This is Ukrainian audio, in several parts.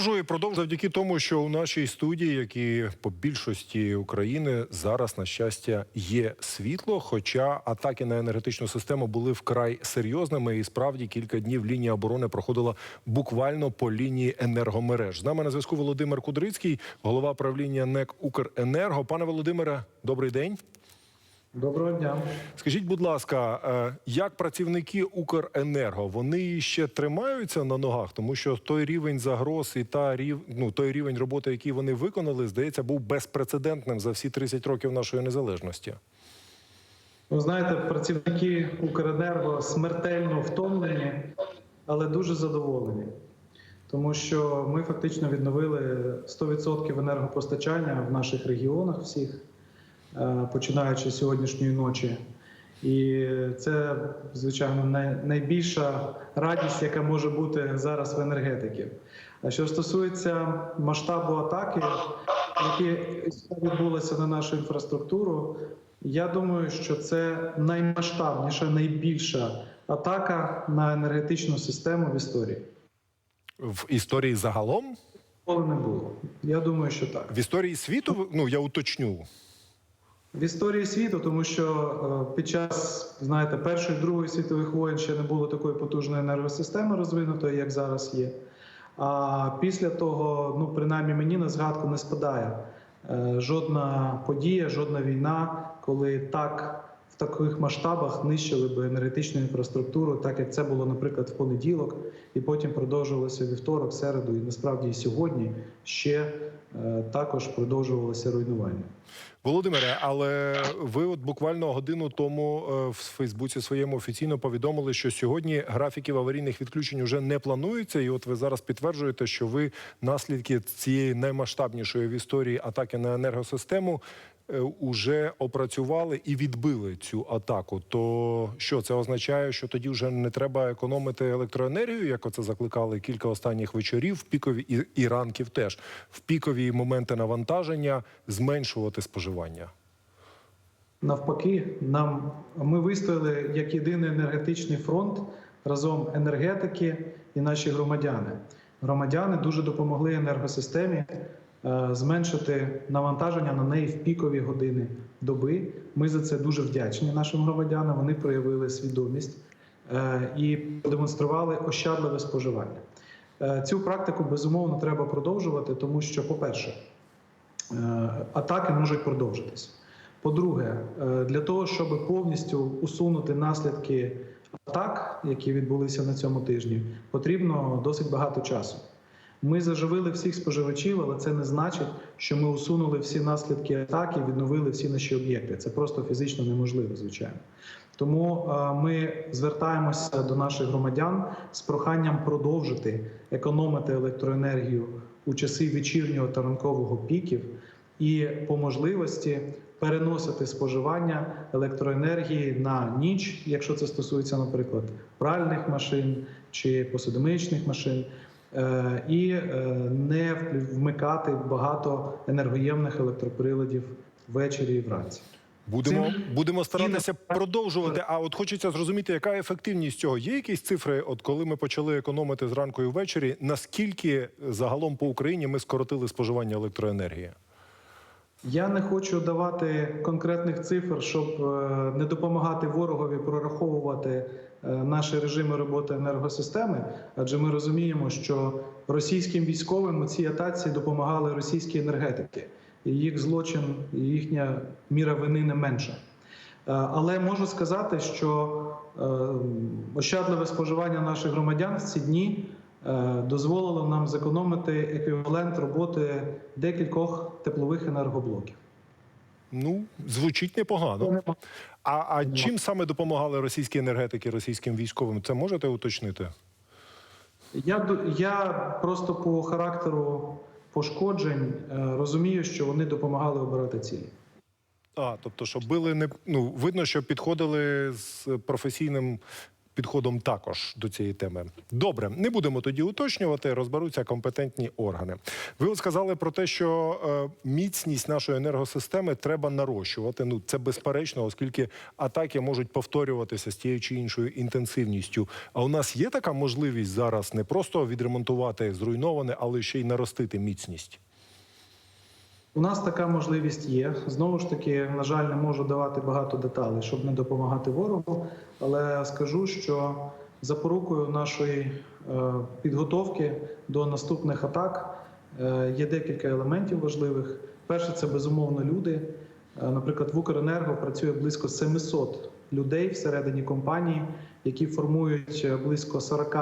Продовжую, продовжую завдяки тому, що у нашій студії, як і по більшості України, зараз на щастя є світло. Хоча атаки на енергетичну систему були вкрай серйозними, і справді кілька днів лінія оборони проходила буквально по лінії енергомереж. З нами на зв'язку Володимир Кудрицький, голова правління НЕК Укренерго. Пане Володимире, добрий день. Доброго дня. Скажіть, будь ласка, е, як працівники Укренерго вони ще тримаються на ногах, тому що той рівень загроз і та рів... ну, той рівень роботи, який вони виконали, здається, був безпрецедентним за всі 30 років нашої незалежності. Ви знаєте, працівники Укренерго смертельно втомлені, але дуже задоволені. Тому що ми фактично відновили 100% енергопостачання в наших регіонах всіх, починаючи з сьогоднішньої ночі. І це, звичайно, найбільша радість, яка може бути зараз в енергетики. А що стосується масштабу атаки, які відбулися на нашу інфраструктуру, я думаю, що це наймасштабніша, найбільша атака на енергетичну систему в історії. В історії загалом, Ніколи не було. Я думаю, що так. в історії світу, ну я уточню. В історії світу, тому що е, під час знаєте, першої другої світових воєн ще не було такої потужної енергосистеми розвинутої, як зараз є. А після того, ну принаймні мені на згадку не спадає е, жодна подія, жодна війна, коли так в таких масштабах нищили би енергетичну інфраструктуру, так як це було, наприклад, в понеділок, і потім продовжувалося вівторок, середу, і насправді і сьогодні ще е, також продовжувалося руйнування. Володимире, але ви от буквально годину тому е, в Фейсбуці своєму офіційно повідомили, що сьогодні графіків аварійних відключень уже не планується. І от ви зараз підтверджуєте, що ви наслідки цієї наймасштабнішої в історії атаки на енергосистему е, уже опрацювали і відбили цю атаку. То що це означає, що тоді вже не треба економити електроенергію, як оце закликали кілька останніх вечорів, в пікові і, і ранків теж в пікові моменти навантаження зменшувати споживання. Навпаки, нам ми вистояли як єдиний енергетичний фронт разом енергетики і наші громадяни. Громадяни дуже допомогли енергосистемі е, зменшити навантаження на неї в пікові години доби. Ми за це дуже вдячні нашим громадянам. Вони проявили свідомість е, і продемонстрували ощадливе споживання. Е, Цю практику безумовно треба продовжувати, тому що, по-перше, е, атаки можуть продовжитись. По-друге, е, для того, щоб повністю усунути наслідки атак, які відбулися на цьому тижні, потрібно досить багато часу. Ми заживили всіх споживачів, але це не значить, що ми усунули всі наслідки атаки, відновили всі наші об'єкти. Це просто фізично неможливо, звичайно. Тому е, ми звертаємося до наших громадян з проханням продовжити економити електроенергію у часи вечірнього та ранкового піків і по можливості переносити споживання електроенергії на ніч, якщо це стосується, наприклад, пральних машин чи посудомиючних машин, і е, не вмикати багато енергоємних електроприладів ввечері і вранці. Будемо, будемо старатися продовжувати. А от хочеться зрозуміти, яка ефективність цього. Є якісь цифри? От коли ми почали економити зранку і ввечері, наскільки загалом по Україні ми скоротили споживання електроенергії? Я не хочу давати конкретних цифр, щоб е, не допомагати ворогові прораховувати е, наші режими роботи енергосистеми, адже ми розуміємо, що російським військовим у цій атаці допомагали російські енергетики, і їх злочин, і їхня міра вини не менша. Е, Але можу сказати, що е, ощадливе споживання наших громадян в ці дні е, дозволило нам зекономити еквівалент роботи декількох теплових енергоблоків. Ну, звучить непогано. А, а чим саме допомагали російські енергетики російським військовим? Це можете уточнити? Я, я просто по характеру пошкоджень е, розумію, що вони допомагали обирати цілі. А, тобто, що били не ну, видно, що підходили з професійним підходом також до цієї теми. Добре, не будемо тоді уточнювати, розберуться компетентні органи. Ви сказали про те, що е, міцність нашої енергосистеми треба нарощувати. Ну це безперечно, оскільки атаки можуть повторюватися з тією чи іншою інтенсивністю. А у нас є така можливість зараз не просто відремонтувати зруйноване, але ще й наростити міцність. У нас така можливість є. Знову ж таки, на жаль, не можу давати багато деталей, щоб не допомагати ворогу. Але скажу, що запорукою нашої е, підготовки до наступних атак е, є декілька елементів важливих. Перше, це безумовно люди. Е, Наприклад, в Укренерго працює близько 700 людей всередині компанії, які формують близько 40 е,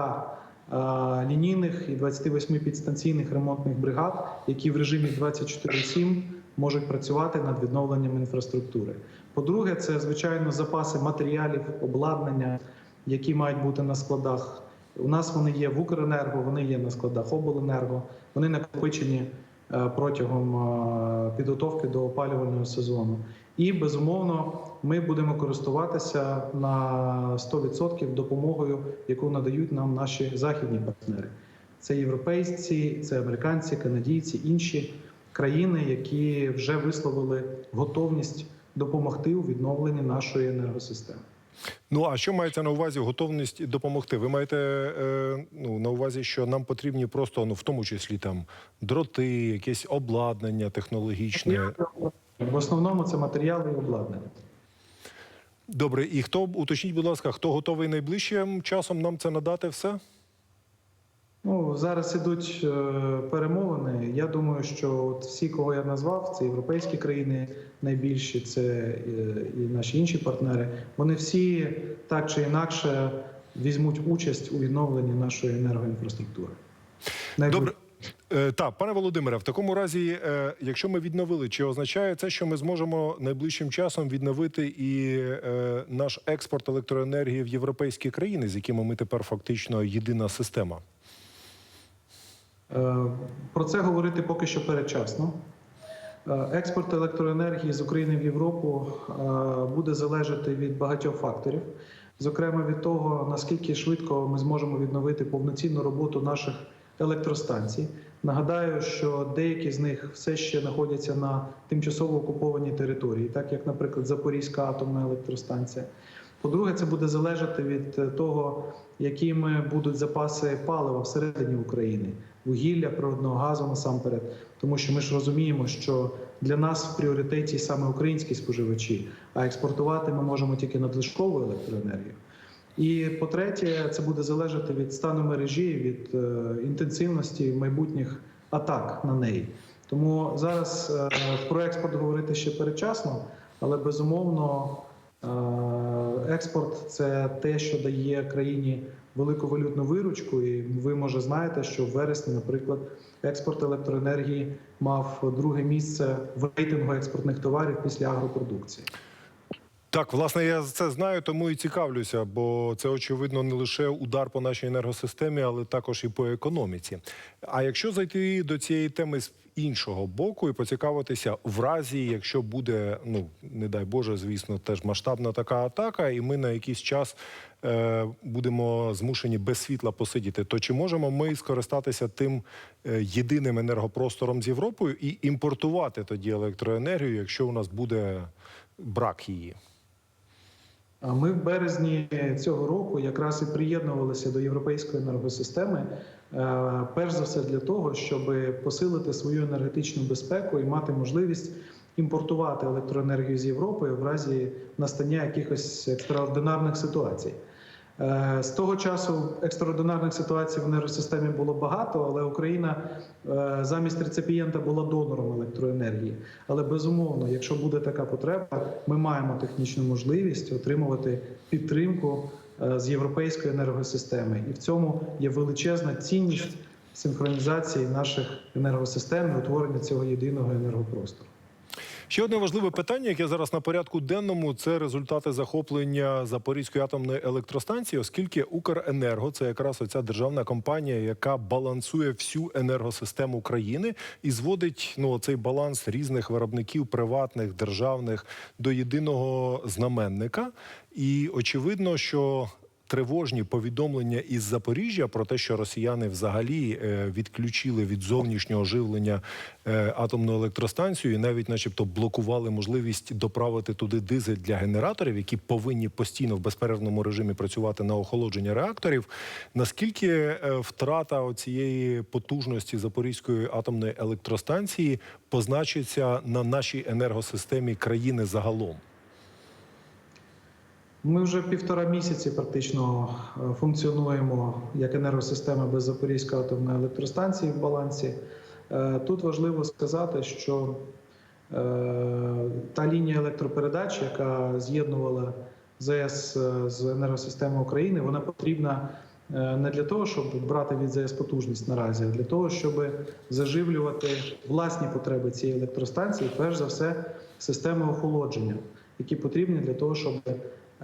лінійних і 28 підстанційних ремонтних бригад, які в режимі 24/7 можуть працювати над відновленням інфраструктури. По-друге, це звичайно запаси матеріалів, обладнання, які мають бути на складах. У нас вони є в Укренерго, вони є на складах обленерго, вони накопичені е, протягом е, підготовки до опалювального сезону. І безумовно, ми будемо користуватися на 100% допомогою, яку надають нам наші західні партнери. Це європейці, це американці, канадійці, інші країни, які вже висловили готовність допомогти у відновленні нашої енергосистеми. Ну а що мається на увазі готовність допомогти? Ви маєте е, ну на увазі, що нам потрібні просто ну в тому числі там дроти, якесь обладнання технологічне. В основному це матеріали і обладнання. Добре, і хто уточніть, будь ласка, хто готовий найближчим часом нам це надати все? Ну зараз ідуть е, перемовини. Я думаю, що от всі, кого я назвав, це європейські країни найбільші, це е, і наші інші партнери. Вони всі так чи інакше візьмуть участь у відновленні нашої енергоінфраструктури. Добре. Е, так, пане Володимире, в такому разі, е, якщо ми відновили, чи означає це, що ми зможемо найближчим часом відновити і е, наш експорт електроенергії в європейські країни, з якими ми тепер фактично єдина система? Про це говорити поки що передчасно. Експорт електроенергії з України в Європу буде залежати від багатьох факторів, зокрема від того, наскільки швидко ми зможемо відновити повноцінну роботу наших електростанцій. Нагадаю, що деякі з них все ще знаходяться на тимчасово окупованій території, так як, наприклад, Запорізька атомна електростанція. По-друге, це буде залежати від е, того, якими будуть запаси палива всередині України, вугілля, природного газу насамперед. Тому що ми ж розуміємо, що для нас в пріоритеті саме українські споживачі, а експортувати ми можемо тільки надлишкову електроенергію. І по-третє, це буде залежати від стану мережі, від е, інтенсивності майбутніх атак на неї. Тому зараз е, про експорт говорити ще передчасно, але безумовно е, експорт це те, що дає країні велику валютну виручку. І ви може знаєте, що в вересні, наприклад, експорт електроенергії мав друге місце в рейтингу експортних товарів після агропродукції. Так, власне, я це знаю, тому і цікавлюся, бо це очевидно не лише удар по нашій енергосистемі, але також і по економіці. А якщо зайти до цієї теми з іншого боку і поцікавитися в разі, якщо буде, ну не дай Боже, звісно, теж масштабна така атака, і ми на якийсь час е, будемо змушені без світла посидіти, то чи можемо ми скористатися тим е, єдиним енергопростором з Європою і імпортувати тоді електроенергію, якщо у нас буде брак її? Ми в березні цього року якраз і приєднувалися до європейської енергосистеми, е, перш за все для того, щоб посилити свою енергетичну безпеку і мати можливість імпортувати електроенергію з Європи в разі настання якихось екстраординарних ситуацій. Е, З того часу екстраординарних ситуацій в енергосистемі було багато, але Україна е, замість реципієнта була донором електроенергії. Але безумовно, якщо буде така потреба, ми маємо технічну можливість отримувати підтримку е, з європейської енергосистеми, і в цьому є величезна цінність синхронізації наших енергосистем і утворення цього єдиного енергопростору. Ще одне важливе питання, яке зараз на порядку денному, це результати захоплення Запорізької атомної електростанції, оскільки Укренерго це якраз оця державна компанія, яка балансує всю енергосистему країни і зводить ну цей баланс різних виробників, приватних, державних до єдиного знаменника. І очевидно, що тривожні повідомлення із Запоріжжя про те, що росіяни взагалі е, відключили від зовнішнього живлення е, атомну електростанцію, і навіть, начебто, блокували можливість доправити туди дизель для генераторів, які повинні постійно в безперервному режимі працювати на охолодження реакторів. Наскільки е, втрата цієї потужності Запорізької атомної електростанції позначиться на нашій енергосистемі країни загалом? Ми вже півтора місяці практично е, функціонуємо як енергосистема без Запорізької атомної електростанції в балансі. Е, Тут важливо сказати, що е, та лінія електропередач, яка з'єднувала ЗС з енергосистемою України, вона потрібна не для того, щоб брати від ЗС потужність наразі, а для того, щоб заживлювати власні потреби цієї електростанції, перш за все, системи охолодження, які потрібні для того, щоб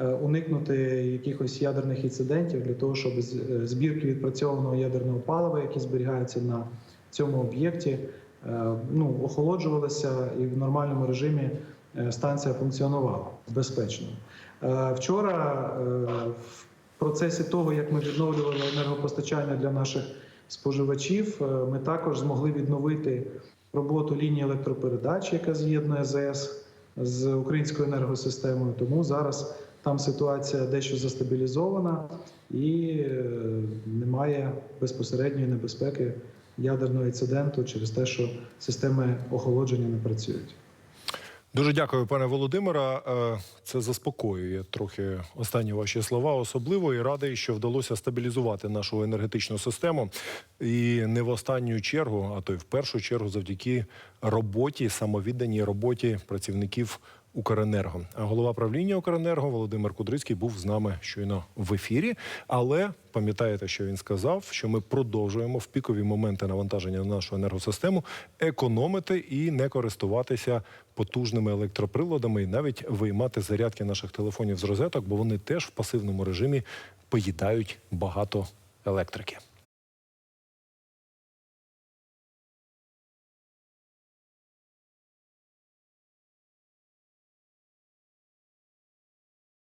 уникнути якихось ядерних інцидентів, для того, щоб е, збірки відпрацьованого ядерного палива, які зберігаються на цьому об'єкті, е, ну, охолоджувалися і в нормальному режимі е, станція функціонувала безпечно. Е, Вчора е, в процесі того, як ми відновлювали енергопостачання для наших споживачів, е, ми також змогли відновити роботу лінії електропередач, яка з'єднує ЗС з українською енергосистемою. Тому зараз там ситуація дещо застабілізована і е, немає безпосередньої небезпеки ядерного інциденту через те, що системи охолодження не працюють. Дуже дякую, пане Володимира. Е, Це заспокоює трохи останні ваші слова. Особливо і радий, що вдалося стабілізувати нашу енергетичну систему. І не в останню чергу, а то й в першу чергу, завдяки роботі, самовідданій роботі працівників Укренерго. А голова правління Укренерго Володимир Кудрицький був з нами щойно в ефірі. Але пам'ятаєте, що він сказав, що ми продовжуємо в пікові моменти навантаження на нашу енергосистему економити і не користуватися потужними електроприладами, і навіть виймати зарядки наших телефонів з розеток, бо вони теж в пасивному режимі поїдають багато електрики.